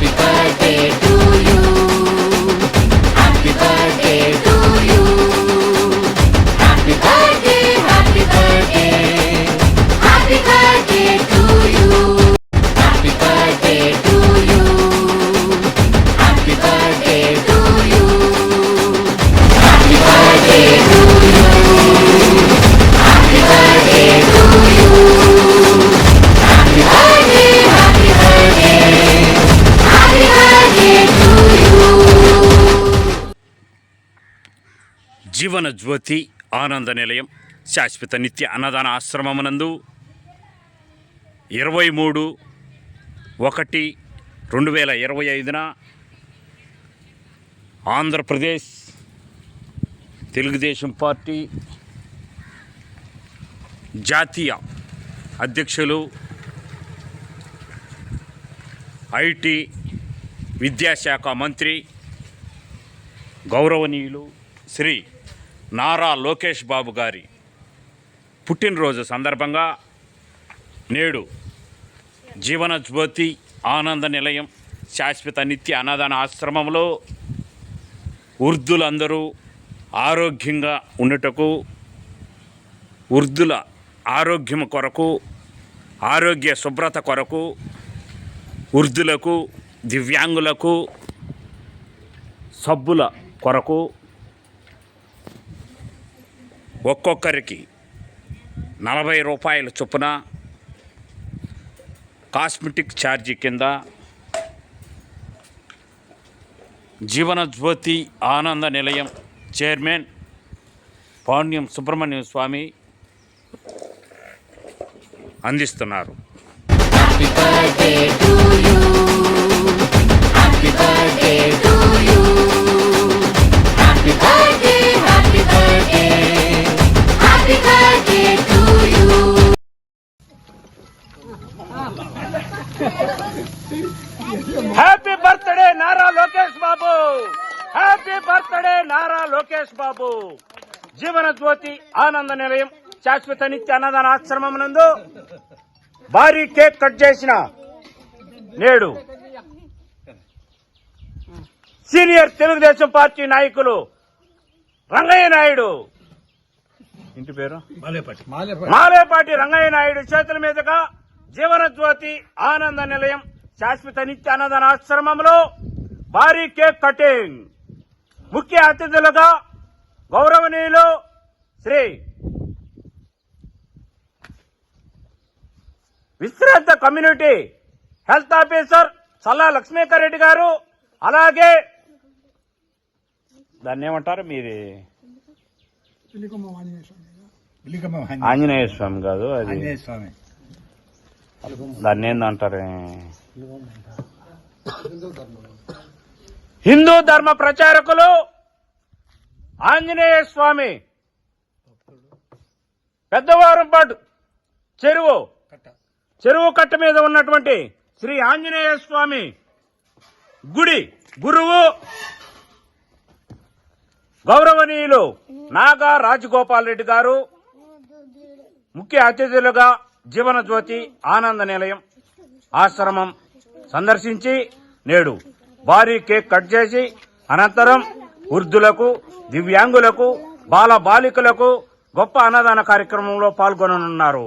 Happy birthday to Jeevan Jyoti ఆనంద నిలయం శాశ్వత నిత్య అన్నదాన ఆశ్రమమునందు ఇరవై మూడు ఒకటి రెండు వేల ఇరవై ఐదున ఆంధ్రప్రదేశ్ తెలుగుదేశం పార్టీ జాతీయ అధ్యక్షులు ఐటీ విద్యాశాఖ మంత్రి గౌరవనీయులు శ్రీ నారా లోకేష్ బాబు గారి పుట్టినరోజు సందర్భంగా నేడు జీవన జ్యోతి ఆనంద నిలయం శాశ్వత నిత్య అన్నదాన ఆశ్రమంలో వృద్ధులందరూ ఆరోగ్యంగా ఉండటకు వృద్ధుల ఆరోగ్యం కొరకు ఆరోగ్య శుభ్రత కొరకు వృద్ధులకు దివ్యాంగులకు సబ్బుల కొరకు ఒక్కొక్కరికి నలభై రూపాయల చొప్పున కాస్మెటిక్ ఛార్జీ కింద జీవనజ్యోతి ఆనంద నిలయం చైర్మన్ పాణ్యం సుబ్రహ్మణ్యం స్వామి అందిస్తున్నారు Happy birthday to you. Happy birthday Lokesh Babu. Jeevan Jyoti ఆనంద నిలయం. శాశ్వత నిత్య అన్నదాన ఆశ్రమం నందు భారీ కేక్ కట్ చేసిన నేడు సీనియర్ తెలుగుదేశం పార్టీ నాయకులు రంగయ్య నాయుడు. ఇంటి పేరు? మాలేపాటి. రంగయ్య నాయుడు చేతుల మీదుగా జీవన జ్యోతి ఆనంద నిలయం. శాశ్వత నిత్య అన్నదాన ఆశ్రమంలో భారీ కేక్ కటింగ్. ముఖ్య అతిథులుగా గౌరవనీయులు శ్రీ విశ్రాంత community health officer Salla Lakshmikar Reddy garu అలాగే దాన్ని ఏమంటారు మీది? ఆంజనేయ స్వామి కాదు అది. దాన్ని ఏందంటారు? హిందూ ధర్మ ప్రచారకులు ఆంజనేయ స్వామి పెద్దవారంపాటు చెరువు చెరువు కట్ట మీద ఉన్నటువంటి శ్రీ ఆంజనేయ స్వామి గుడి గురువు గౌరవనీయులు నాగా రాజగోపాల్ రెడ్డి గారు ముఖ్య అతిథులుగా జీవన జ్యోతి ఆనంద నిలయం ఆశ్రమం సందర్శించి నేడు భారీ కేక్ కట్ చేసి అనంతరం వృద్ధులకు దివ్యాంగులకు బాల బాలికలకు గొప్ప అన్నదాన కార్యక్రమంలో పాల్గొననున్నారు.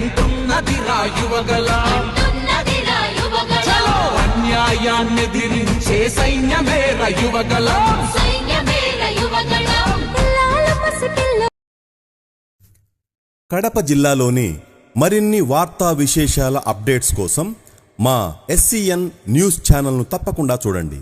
అంటున్నది రాయువగల చలో ఉన్నదిరా అన్యాయాన్ని దిరించే సైన్యమే రయువగల కడప జిల్లాలోని మరిన్ని వార్తా విశేషాల అప్డేట్స్ కోసం మా ఎస్సీఎన్ న్యూస్ ఛానల్ను తప్పకుండా చూడండి.